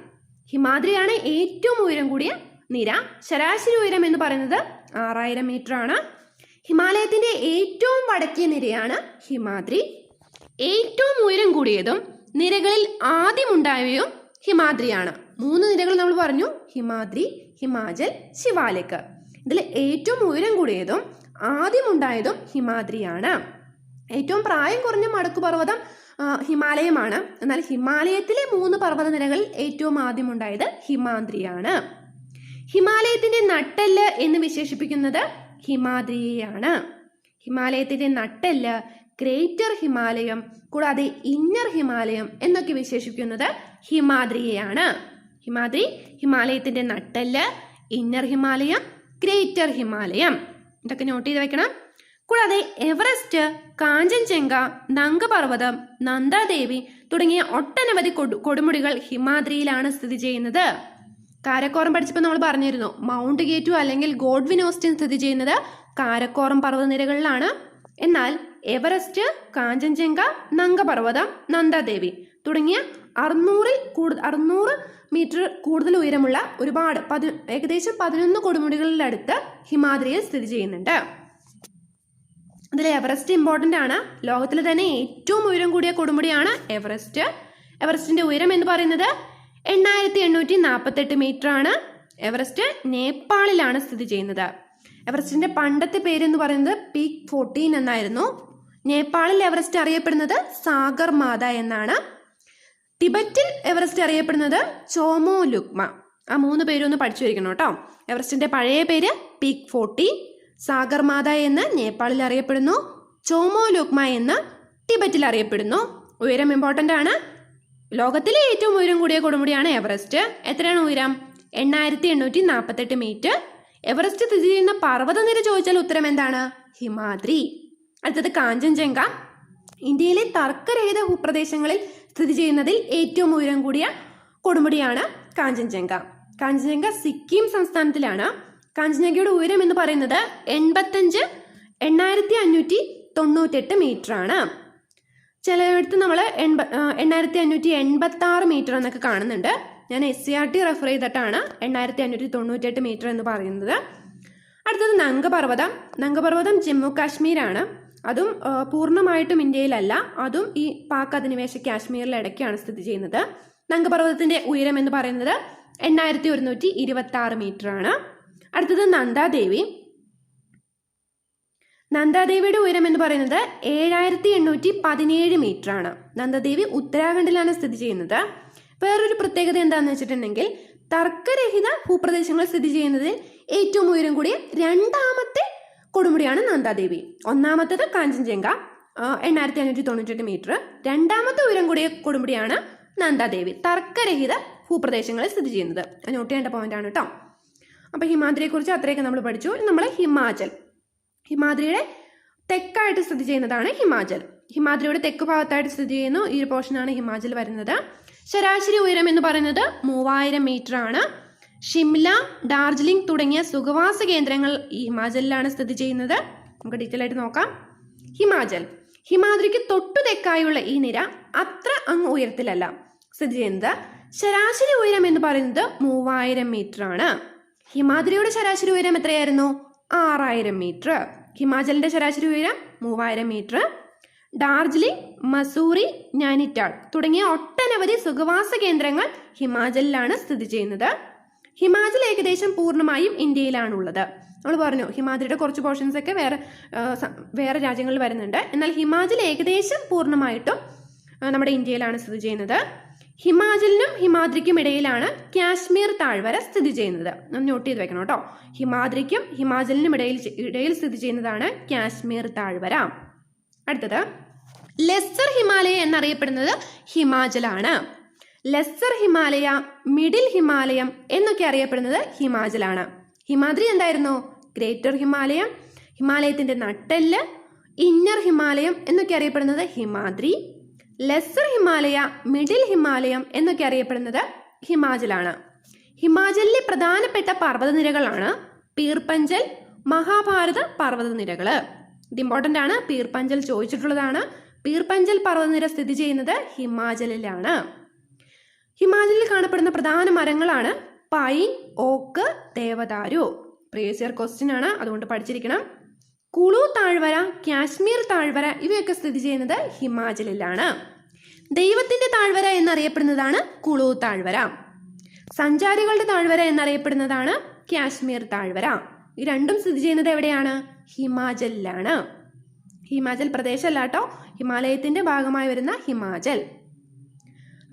ഹിമാദ്രിയാണ് ഏറ്റവും ഉയരം കൂടിയ നിര. ശരാശരി ഉയരം എന്ന് പറയുന്നത് ആറായിരം മീറ്റർ ആണ് ഹിമാലയത്തിന്റെ ഏറ്റവും വടക്കേ നിരയാണ് ഹിമാദ്രി. ഏറ്റവും ഉയരം കൂടിയതും നിരകളിൽ ആദ്യമുണ്ടായവയും ഹിമാദ്രിയാണ്. മൂന്ന് നിരകൾ നമ്മൾ പറഞ്ഞു. ഹിമാദ്രി ഹിമാചൽ ശിവാലിക് ഇതിൽ ഏറ്റവും ഉയരം കൂടിയതും ആദ്യമുണ്ടായതും ഹിമാദ്രിയാണ്. ഏറ്റവും പ്രായം കുറഞ്ഞ മടക്കു പർവതം ഹിമാലയമാണ്. എന്നാൽ ഹിമാലയത്തിലെ മൂന്ന് പർവത നിരകളിൽ ഏറ്റവും ആദ്യമുണ്ടായത് ഹിമാദ്രിയാണ്. ഹിമാലയത്തിന്റെ നട്ടെല്ല് എന്ന് വിശേഷിപ്പിക്കുന്നത് ഹിമാദ്രിയെയാണ് ഹിമാലയത്തിന്റെ നട്ടെല്ല് ഗ്രേറ്റർ ഹിമാലയം കൂടാതെ ഇന്നർ ഹിമാലയം എന്നൊക്കെ വിശേഷിപ്പിക്കുന്നത് ഹിമാദ്രിയെയാണ്. ഹിമാദ്രി ഹിമാലയത്തിന്റെ നട്ടെല്ല് ഇന്നർ ഹിമാലയം ഗ്രേറ്റർ ഹിമാലയം. ഇതൊക്കെ നോട്ട് ചെയ്ത് വെക്കണം. കൂടാതെ എവറസ്റ്റ് കാഞ്ചൻജംഗ നങ്കപർവതം നന്ദാദേവി തുടങ്ങിയ ഒട്ടനവധി കൊടു കൊടുമുടികൾ ഹിമാദ്രിയിലാണ് സ്ഥിതി ചെയ്യുന്നത്. കാരക്കോറം പഠിച്ചപ്പോൾ നമ്മൾ പറഞ്ഞിരുന്നു മൗണ്ട് ഗേറ്റു അല്ലെങ്കിൽ ഗോഡ്വിൻ ഓസ്റ്റിൻ സ്ഥിതി ചെയ്യുന്നത് കാരക്കോറം പർവതനിരകളിലാണ്. എന്നാൽ എവറസ്റ്റ് കാഞ്ചൻജംഗ നങ്കപർവതം നന്ദാദേവി തുടങ്ങിയ അറുന്നൂറിൽ കൂടുതൽ അറുന്നൂറ് മീറ്റർ കൂടുതൽ ഉയരമുള്ള ഒരുപാട് പതി ഏകദേശം പതിനൊന്ന് കൊടുമുടികളിലടുത്ത് ഹിമാദ്രിയിൽ സ്ഥിതി ചെയ്യുന്നുണ്ട്. അതിൽ എവറസ്റ്റ് ഇമ്പോർട്ടന്റ് ആണ്. ലോകത്തിലെ തന്നെ ഏറ്റവും ഉയരം കൂടിയ കൊടുമുടിയാണ് എവറസ്റ്റ് എവറസ്റ്റിന്റെ ഉയരം എന്ന് പറയുന്നത് എണ്ണായിരത്തി എണ്ണൂറ്റി നാൽപ്പത്തെട്ട് മീറ്റർ ആണ് എവറസ്റ്റ് നേപ്പാളിലാണ് സ്ഥിതി ചെയ്യുന്നത്. എവറസ്റ്റിന്റെ പണ്ടത്തെ പേര് പേരെന്ന് പറയുന്നത് പീക്ക് ഫോർട്ടീൻ എന്നായിരുന്നു. നേപ്പാളിൽ എവറസ്റ്റ് അറിയപ്പെടുന്നത് സാഗർ മാത എന്നാണ്. ടിബറ്റിൽ എവറസ്റ്റ് അറിയപ്പെടുന്നത് ചോമോ ലുക്മ ആ മൂന്ന് പേരും ഒന്ന് പഠിച്ചു വയ്ക്കണം കേട്ടോ. എവറസ്റ്റിന്റെ പഴയ പേര് പീക്ക് ഫോർട്ടി സാഗർമാത എന്ന് നേപ്പാളിൽ അറിയപ്പെടുന്നു ചോമോ ലുക്മ എന്ന് ടിബറ്റിൽ അറിയപ്പെടുന്നു. ഉയരം ഇമ്പോർട്ടന്റ് ആണ്. ലോകത്തിലെ ഏറ്റവും ഉയരം കൂടിയ കൊടുമുടിയാണ് എവറസ്റ്റ്. എത്രയാണ് ഉയരം? എണ്ണായിരത്തി എണ്ണൂറ്റി നാൽപ്പത്തെട്ട് മീറ്റർ എവറസ്റ്റ് സ്ഥിതി ചെയ്യുന്ന പർവതനിര ചോദിച്ചാൽ ഉത്തരം എന്താണ്? ഹിമാദ്രി. അടുത്തത് കാഞ്ചൻജംഗ. ഇന്ത്യയിലെ തർക്കരഹിത ഭൂപ്രദേശങ്ങളിൽ സ്ഥിതി ചെയ്യുന്നതിൽ ഏറ്റവും ഉയരം കൂടിയ കൊടുമുടിയാണ് കാഞ്ചൻജംഗ. കാഞ്ചൻജംഗ സിക്കിം സംസ്ഥാനത്തിലാണ്. കാഞ്ചൻജംഗയുടെ ഉയരം എന്ന് പറയുന്നത് എൺപത്തഞ്ച് എണ്ണായിരത്തി അഞ്ഞൂറ്റി തൊണ്ണൂറ്റെട്ട് മീറ്റർ ആണ്. ചിലയിടത്ത് നമ്മൾ എൺപ എണ്ണായിരത്തി അഞ്ഞൂറ്റി എൺപത്തി ആറ് മീറ്റർ എന്നൊക്കെ കാണുന്നുണ്ട്. ഞാൻ S C R T refer ചെയ്തിട്ടാണ് എണ്ണായിരത്തി അഞ്ഞൂറ്റി തൊണ്ണൂറ്റെട്ട് മീറ്റർ എന്ന് പറയുന്നത്. അടുത്തത് നങ്കപർവതം നങ്കപർവതം ജമ്മു കാശ്മീരാണ്. അതും പൂർണമായിട്ടും ഇന്ത്യയിലല്ല. അതും ഈ പാക് അധിനിവേശ കാശ്മീരിലെ ഇടയ്ക്കാണ് സ്ഥിതി ചെയ്യുന്നത്. നങ്കപർവതത്തിന്റെ ഉയരം എന്ന് പറയുന്നത് എണ്ണായിരത്തി ഒരുന്നൂറ്റി ഇരുപത്തി ആറ് മീറ്റർ ആണ് അടുത്തത് നന്ദാദേവി. നന്ദാദേവിയുടെ ഉയരം എന്ന് പറയുന്നത് ഏഴായിരത്തി എണ്ണൂറ്റി പതിനേഴ് മീറ്റർ ആണ് നന്ദാദേവി ഉത്തരാഖണ്ഡിലാണ് സ്ഥിതി ചെയ്യുന്നത്. വേറൊരു പ്രത്യേകത എന്താണെന്ന് വെച്ചിട്ടുണ്ടെങ്കിൽ തർക്കരഹിത ഭൂപ്രദേശങ്ങൾ സ്ഥിതി ചെയ്യുന്നതിൽ ഏറ്റവും ഉയരം കൂടിയ രണ്ടാമത്തെ കൊടുമുടിയാണ് നന്ദാദേവി. ഒന്നാമത്തേത് കാഞ്ചൻജംഗ എണ്ണായിരത്തി അഞ്ഞൂറ്റി തൊണ്ണൂറ്റെട്ട് മീറ്റർ. രണ്ടാമത്തെ ഉയരം കൂടിയ കൊടുമുടിയാണ് നന്ദാദേവി തർക്കരഹിത ഭൂപ്രദേശങ്ങളിൽ സ്ഥിതി ചെയ്യുന്നത്. നോട്ട് ചെയ്യേണ്ട പോയിന്റ് ആണ് കേട്ടോ. അപ്പോൾ ഹിമാദ്രിയെക്കുറിച്ച് അത്രയൊക്കെ നമ്മൾ പഠിച്ചു. നമ്മൾ ഹിമാചൽ. ഹിമാദ്രിയുടെ തെക്കായിട്ട് സ്ഥിതി ചെയ്യുന്നതാണ് ഹിമാചൽ. ഹിമാദ്രിയുടെ തെക്ക് ഭാഗത്തായിട്ട് സ്ഥിതി ചെയ്യുന്നു. ഈ ഒരു പോർഷനാണ് ഹിമാചൽ വരുന്നത്. ശരാശരി ഉയരം എന്ന് പറയുന്നത് മൂവായിരം മീറ്റർ ആണ്. ഷിംല ഡാർജിലിംഗ് തുടങ്ങിയ സുഖവാസ കേന്ദ്രങ്ങൾ ഈ ഹിമാചലിലാണ് സ്ഥിതി ചെയ്യുന്നത്. നമുക്ക് ഡീറ്റെയിൽ ആയിട്ട് നോക്കാം. ഹിമാചൽ. ഹിമാദ്രിക്ക് തൊട്ടു തെക്കായുള്ള ഈ നിര അത്ര അങ്ങ് ഉയരത്തിലല്ല സ്ഥിതി ചെയ്യുന്നത്. ശരാശരി ഉയരം എന്ന് പറയുന്നത് മൂവായിരം മീറ്റർ ആണ്. ഹിമാദ്രിയുടെ ശരാശരി ഉയരം എത്രയായിരുന്നു? ആറായിരം മീറ്റർ. ഹിമാചലിന്റെ ശരാശരി ഉയരം മൂവായിരം മീറ്റർ. ഡാർജിലിംഗ് മസൂറി നാനിറ്റാൾ തുടങ്ങിയ ഒട്ടനവധി സുഖവാസ കേന്ദ്രങ്ങൾ ഹിമാചലിലാണ് സ്ഥിതി ചെയ്യുന്നത്. ഹിമാചൽ ഏകദേശം പൂർണമായും ഇന്ത്യയിലാണുള്ളത്. നമ്മൾ പറഞ്ഞു ഹിമാചലിയുടെ കുറച്ച് പോർഷൻസ് ഒക്കെ വേറെ വേറെ രാജ്യങ്ങളിൽ വരുന്നുണ്ട്. എന്നാൽ ഹിമാചൽ ഏകദേശം പൂർണമായിട്ടും നമ്മുടെ ഇന്ത്യയിലാണ് സ്ഥിതി ചെയ്യുന്നത്. ഹിമാചലിനും ഹിമാദ്രിക്കും ഇടയിലാണ് കാശ്മീർ താഴ്വര സ്ഥിതി ചെയ്യുന്നത്. നോട്ട് ചെയ്ത് വെക്കണം കേട്ടോ. ഹിമാദ്രിക്കും ഹിമാചലിനും ഇടയിൽ ഇടയിൽ സ്ഥിതി ചെയ്യുന്നതാണ് കാശ്മീർ താഴ്വര. അടുത്തത് ലെസ്സർ ഹിമാലയ എന്നറിയപ്പെടുന്നത് ഹിമാചലാണ്. ലെസ്സർ ഹിമാലയ മിഡിൽ ഹിമാലയം എന്നൊക്കെ അറിയപ്പെടുന്നത് ഹിമാചലാണ്. ഹിമാദ്രി എന്തായിരുന്നു? ഗ്രേറ്റർ ഹിമാലയം. ഹിമാലയത്തിന്റെ നട്ടെല്ല് ഇന്നർ ഹിമാലയം എന്നൊക്കെ അറിയപ്പെടുന്നത് ഹിമാദ്രി. ലെസ്സർ ഹിമാലയ മിഡിൽ ഹിമാലയം എന്നൊക്കെ അറിയപ്പെടുന്നത് ഹിമാചലാണ്. ഹിമാചലിലെ പ്രധാനപ്പെട്ട പർവതനിരകളാണ് പീർപ്പഞ്ചൽ മഹാഭാരത പർവതനിരകൾ ഇത് ഇമ്പോർട്ടന്റ് ആണ്. പീർപ്പഞ്ചൽ ചോദിച്ചിട്ടുള്ളതാണ്. പീർപ്പഞ്ചൽ പർവതനിര സ്ഥിതി ചെയ്യുന്നത് ഹിമാചലിലാണ്. ഹിമാചലിൽ കാണപ്പെടുന്ന പ്രധാന മരങ്ങളാണ് പൈൻ ഓക്ക് ദേവദാരു. പ്രീവിയസ് ഇയർ ക്വസ്റ്റ്യൻ ആണ്. അതുകൊണ്ട് പഠിച്ചിരിക്കണം. കുളു താഴ്വര കാശ്മീർ താഴ്വര ഇവയൊക്കെ സ്ഥിതി ചെയ്യുന്നത് ഹിമാചലിലാണ്. ദൈവത്തിന്റെ താഴ്വര എന്നറിയപ്പെടുന്നതാണ് കുളു താഴ്വര. സഞ്ചാരികളുടെ താഴ്വര എന്നറിയപ്പെടുന്നതാണ് കാശ്മീർ താഴ്വര. ഈ രണ്ടും സ്ഥിതി ചെയ്യുന്നത് എവിടെയാണ്? ഹിമാചലിലാണ്. ഹിമാചൽ പ്രദേശമല്ല കേട്ടോ ഹിമാലയത്തിന്റെ ഭാഗമായി വരുന്ന ഹിമാചൽ.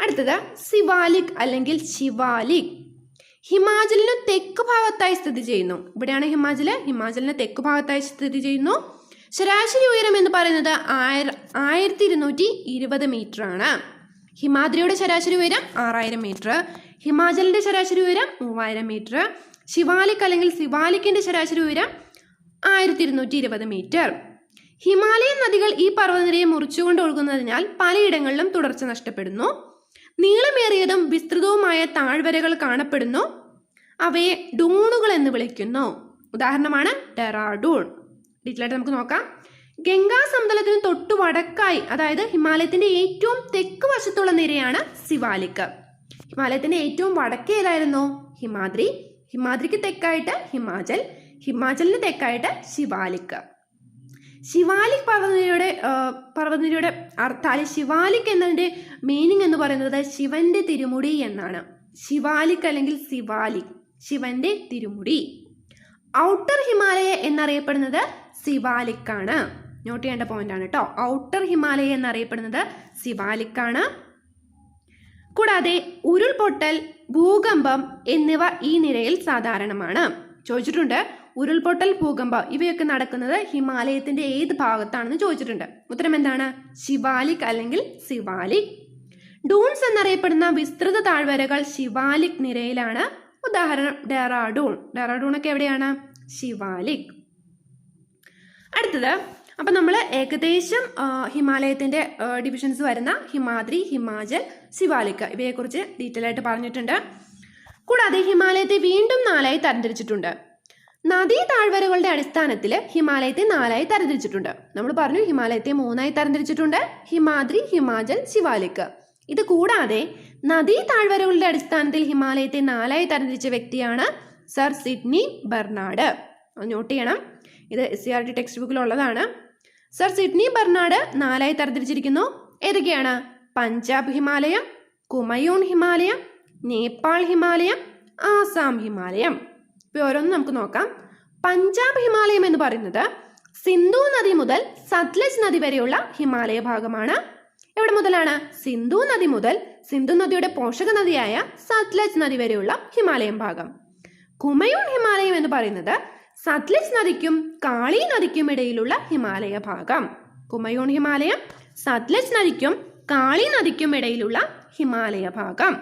അടുത്തത് സിവാലിക് അല്ലെങ്കിൽ ശിവാലിക്. ഹിമാചലിന് തെക്ക് ഭാഗത്തായി സ്ഥിതി ചെയ്യുന്നു. ഇവിടെയാണ് ഹിമാചൽ. ഹിമാചലിന് തെക്ക് ഭാഗത്തായി സ്ഥിതി ചെയ്യുന്നു. ശരാശരി ഉയരം എന്ന് പറയുന്നത് ആയിര ആയിരത്തി ഇരുന്നൂറ്റി ഇരുപത് മീറ്റർ ആണ് ഹിമാദ്രിയുടെ ശരാശരി ഉയരം ആറായിരം മീറ്റർ ഹിമാചലിന്റെ ശരാശരി ഉയരം മൂവായിരം മീറ്റർ ശിവാലിക് അല്ലെങ്കിൽ ശിവാലിക്കിന്റെ ശരാശരി ഉയരം ആയിരത്തി ഇരുന്നൂറ്റി ഇരുപത് മീറ്റർ. ഹിമാലയൻ നദികൾ ഈ പർവതനിരയെ മുറിച്ചുകൊണ്ട് ഒഴുകുന്നതിനാൽ പലയിടങ്ങളിലും തുടർച്ച നഷ്ടപ്പെടുന്നു. നീളമേറിയതും വിസ്തൃതവുമായ താഴ്വരകൾ കാണപ്പെടുന്നു. അവയെ ഡൂണുകൾ എന്ന് വിളിക്കുന്നു. ഉദാഹരണമാണ് ഡെറാഡൂൺ. ഡീറ്റെയിൽ നമുക്ക് നോക്കാം. ഗംഗാ സമതലത്തിന് തൊട്ടു വടക്കായി അതായത് ഹിമാലയത്തിന്റെ ഏറ്റവും തെക്ക് വശത്തുള്ള നിരയാണ് സിവാലിക് ഹിമാലയത്തിന്റെ ഏറ്റവും വടക്കേ ഏതായിരുന്നു? ഹിമാദ്രി. ഹിമാദ്രിക്ക് തെക്കായിട്ട് ഹിമാചൽ. ഹിമാചലിന് തെക്കായിട്ട് ശിവാലിക് ശിവാലിക് പർവതനിരയുടെ പർവതനിരയുടെ അർത്ഥം അല്ലെങ്കിൽ ശിവാലിക് എന്നതിന്റെ മീനിങ് എന്ന് പറയുന്നത് ശിവന്റെ തിരുമുടി എന്നാണ്. ശിവാലിക് അല്ലെങ്കിൽ ശിവാലിക് ശിവന്റെ തിരുമുടി. ഔട്ടർ ഹിമാലയ എന്നറിയപ്പെടുന്നത് ശിവാലിക്കാണ്. നോട്ട് ചെയ്യേണ്ട പോയിന്റ് ആണ് കേട്ടോ ഔട്ടർ ഹിമാലയ എന്നറിയപ്പെടുന്നത് ശിവാലിക്കാണ്. കൂടാതെ ഉരുൾപൊട്ടൽ ഭൂകമ്പം എന്നിവ ഈ നിരയിൽ സാധാരണമാണ്. ചോദിച്ചിട്ടുണ്ട്. ഉരുൾപൊട്ടൽ ഭൂകമ്പം ഇവയൊക്കെ നടക്കുന്നത് ഹിമാലയത്തിന്റെ ഏത് ഭാഗത്താണെന്ന് ചോദിച്ചിട്ടുണ്ട്. ഉത്തരം എന്താണ്? ശിവാലിക് അല്ലെങ്കിൽ സിവാലിക്. ഡൂൺസ് എന്നറിയപ്പെടുന്ന വിസ്തൃത താഴ്വരകൾ ശിവാലിക് നിരയിലാണ്. ഉദാഹരണം ഡെറാഡൂൺ. ഡെറാഡൂൺ ഒക്കെ എവിടെയാണ്? ശിവാലിക്. അടുത്തത് അപ്പം നമ്മൾ ഏകദേശം ഹിമാലയത്തിന്റെ ഡിവിഷൻസ് വരുന്ന ഹിമാദ്രി ഹിമാചൽ ശിവാലിക് ഇവയെക്കുറിച്ച് ഡീറ്റെയിൽ ആയിട്ട് പറഞ്ഞിട്ടുണ്ട്. കൂടാതെ ഹിമാലയത്തെ വീണ്ടും നാലായി തരംതിരിച്ചിട്ടുണ്ട്. താഴ്വരകളുടെ അടിസ്ഥാനത്തിൽ ഹിമാലയത്തെ നാലായി തരംതിരിച്ചിട്ടുണ്ട്. നമ്മൾ പറഞ്ഞു ഹിമാലയത്തെ മൂന്നായി തരംതിരിച്ചിട്ടുണ്ട്. ഹിമാദ്രി ഹിമാചൽ ശിവാലിക് ഇത് കൂടാതെ നദീ താഴ്വരകളുടെ അടിസ്ഥാനത്തിൽ ഹിമാലയത്തെ നാലായി തരംതിരിച്ച വ്യക്തിയാണ് സർ സിഡ്നി ബെർണാഡ്. നോട്ട് ചെയ്യണം. ഇത് S C R T text ബുക്കിലുള്ളതാണ് sir Sydney Bernard നാലായി തരംതിരിച്ചിരിക്കുന്നു. ഏതൊക്കെയാണ്? പഞ്ചാബ് ഹിമാലയം കുമയൂൺ ഹിമാലയം നേപ്പാൾ ഹിമാലയം ആസാം ഹിമാലയം. ഇപ്പോൾ ഓരോന്നും നമുക്ക് നോക്കാം. പഞ്ചാബ് ഹിമാലയം എന്ന് പറയുന്നത് സിന്ധു നദി മുതൽ സത്ലജ് നദി വരെയുള്ള ഹിമാലയ ഭാഗമാണ്. എവിടെ മുതലാണ്? സിന്ധു നദി മുതൽ സിന്ധു നദിയുടെ പോഷക നദിയായ സത്ലജ് നദി വരെയുള്ള ഹിമാലയം ഭാഗം. കുമയൂൺ ഹിമാലയം എന്ന് പറയുന്നത് സത്ലജ് നദിക്കും കാളി നദിക്കും ഇടയിലുള്ള ഹിമാലയ ഭാഗം. കുമയൂൺ ഹിമാലയം സത്ലജ് നദിക്കും കാളി നദിക്കും ഇടയിലുള്ള ഹിമാലയ ഭാഗം.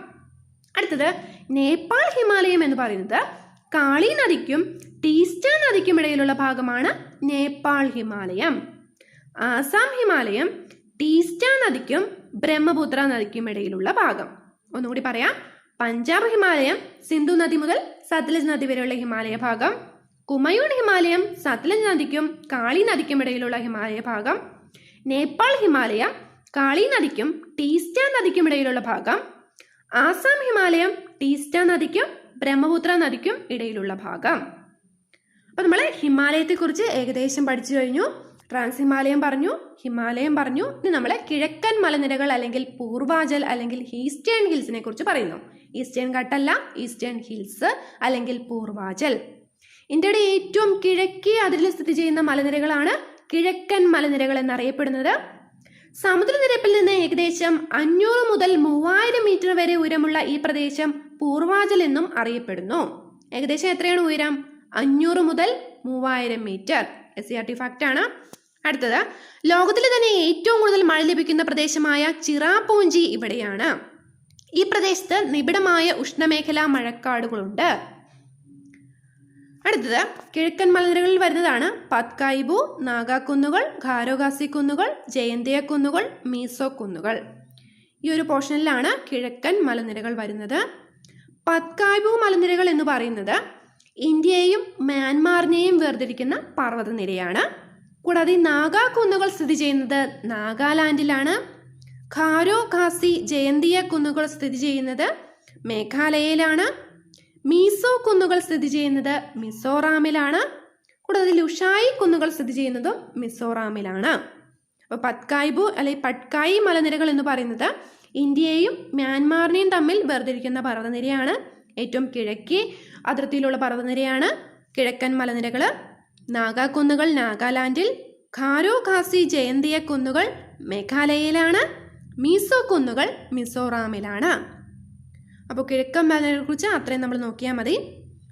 അടുത്തത് നേപ്പാൾ ഹിമാലയം എന്ന് പറയുന്നത് കാളി നദിക്കും ടീസ്റ്റ നദിക്കും ഇടയിലുള്ള ഭാഗമാണ് നേപ്പാൾ ഹിമാലയം. ആസാം ഹിമാലയം ടീസ്റ്റ നദിക്കും ബ്രഹ്മപുത്ര നദിക്കും ഇടയിലുള്ള ഭാഗം. ഒന്നുകൂടി പറയാം. പഞ്ചാബ് ഹിമാലയം സിന്ധു നദി മുതൽ സത്ലജ് നദി വരെയുള്ള ഹിമാലയ ഭാഗം. കുമയൂൺ ഹിമാലയം സത്ലജ് നദിക്കും കാളി നദിക്കും ഇടയിലുള്ള ഹിമാലയ ഭാഗം. നേപ്പാൾ ഹിമാലയം കാളി നദിക്കും ടീസ്റ്റ നദിക്കും ഇടയിലുള്ള ഭാഗം. ആസാം ഹിമാലയം ടീസ്റ്റ നദിക്കും ബ്രഹ്മപുത്ര നദിക്കും ഇടയിലുള്ള ഭാഗം. അപ്പൊ നമ്മൾ ഹിമാലയത്തെക്കുറിച്ച് ഏകദേശം പഠിച്ചു കഴിഞ്ഞു. ട്രാൻസ് ഹിമാലയം പറഞ്ഞു ഹിമാലയം പറഞ്ഞു. ഇനി നമ്മൾ കിഴക്കൻ മലനിരകൾ അല്ലെങ്കിൽ പൂർവാചൽ അല്ലെങ്കിൽ ഈസ്റ്റേൺ ഹിൽസിനെ കുറിച്ച് പറയുന്നു. ഈസ്റ്റേൺ ഘട്ടല്ല ഈസ്റ്റേൺ ഹിൽസ് അല്ലെങ്കിൽ പൂർവാചൽ. ഇന്ത്യയുടെ ഏറ്റവും കിഴക്കേ അതിരിൽ സ്ഥിതി ചെയ്യുന്ന മലനിരകളാണ് കിഴക്കൻ മലനിരകൾ എന്നറിയപ്പെടുന്നത്. സമുദ്രനിരപ്പിൽ നിന്ന് ഏകദേശം അഞ്ഞൂറ് മുതൽ മൂവായിരം മീറ്റർ വരെ ഉയരമുള്ള ഈ പ്രദേശം പൂർവാചൽ എന്നും അറിയപ്പെടുന്നു. ഏകദേശം എത്രയാണ് ഉയരം? അഞ്ഞൂറ് മുതൽ മൂവായിരം metre. S C R T fact ആണ്. അടുത്തത് ലോകത്തിലെ തന്നെ ഏറ്റവും കൂടുതൽ മഴ ലഭിക്കുന്ന പ്രദേശമായ ചിറാപൂഞ്ചി ഇവിടെയാണ്. ഈ പ്രദേശത്ത് നിബിഡമായ ഉഷ്ണമേഖലാ മഴക്കാടുകളുണ്ട്. അടുത്തത് കിഴക്കൻ മലനിരകളിൽ വരുന്നതാണ് പത്കായിബു നാഗാക്കുന്നുകൾ ഖാരോഗാസി കുന്നുകൾ ജയന്തിയ കുന്നുകൾ മീസോ കുന്നുകൾ ഈ ഒരു പോർഷനിലാണ് കിഴക്കൻ മലനിരകൾ വരുന്നത്. പത്കായിബു മലനിരകൾ എന്ന് പറയുന്നത് ഇന്ത്യയെയും മ്യാൻമാറിനെയും വേർതിരിക്കുന്ന പർവതനിരയാണ്. കൂടാതെ നാഗാ കുന്നുകൾ സ്ഥിതി ചെയ്യുന്നത് നാഗാലാൻഡിലാണ്. ഖാരോ ഖാസി ജയന്തിയ കുന്നുകൾ സ്ഥിതി ചെയ്യുന്നത് മേഘാലയയിലാണ്. മീസോ കുന്നുകൾ സ്ഥിതി ചെയ്യുന്നത് മിസോറാമിലാണ്. കൂടാതെ ലുഷായി കുന്നുകൾ സ്ഥിതി ചെയ്യുന്നതും മിസോറാമിലാണ്. അപ്പോൾ പത്കായ്ബു അല്ലെങ്കിൽ പട്കായി മലനിരകൾ എന്ന് പറയുന്നത് ഇന്ത്യയെയും മ്യാൻമാറിനെയും തമ്മിൽ വേർതിരിക്കുന്ന പർവതനിരയാണ് ഏറ്റവും കിഴക്കേ അതിർത്തിയിലുള്ള പർവതനിരയാണ്. കിഴക്കൻ മലനിരകൾ നാഗാ കുന്നുകൾ നാഗാലാൻഡിൽ ഖാരോ ഖാസി ജയന്തിയ കുന്നുകൾ മേഘാലയയിലാണ്. മീസോ കുന്നുകൾ മിസോറാമിലാണ്. അപ്പോൾ കിഴക്കൻ മലനിരകളെ കുറിച്ച് അത്രയും നമ്മൾ നോക്കിയാൽ മതി.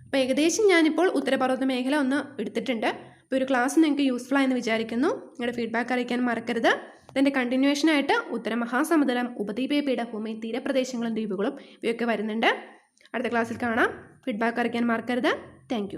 അപ്പോൾ ഏകദേശം ഞാനിപ്പോൾ ഉത്തരപർവത മേഖല ഒന്ന് എടുത്തിട്ടുണ്ട്. അപ്പോൾ ഒരു ക്ലാസ് നിങ്ങൾക്ക് യൂസ്ഫുൾ ആയെന്ന് വിചാരിക്കുന്നു. നിങ്ങളുടെ ഫീഡ്ബാക്ക് അറിയിക്കാൻ മറക്കരുത്. ഇതിന്റെ കണ്ടിന്യൂവേഷനായിട്ട് ഉത്തര മഹാസമുദ്രം ഉപദ്വീപീയ പീഠഭൂമി തീരപ്രദേശങ്ങളും ദ്വീപുകളും ഇവയൊക്കെ വരുന്നുണ്ട്. അടുത്ത ക്ലാസ്സിൽ കാണാം. ഫീഡ്ബാക്ക് അറിയിക്കാൻ മറക്കരുത്. താങ്ക്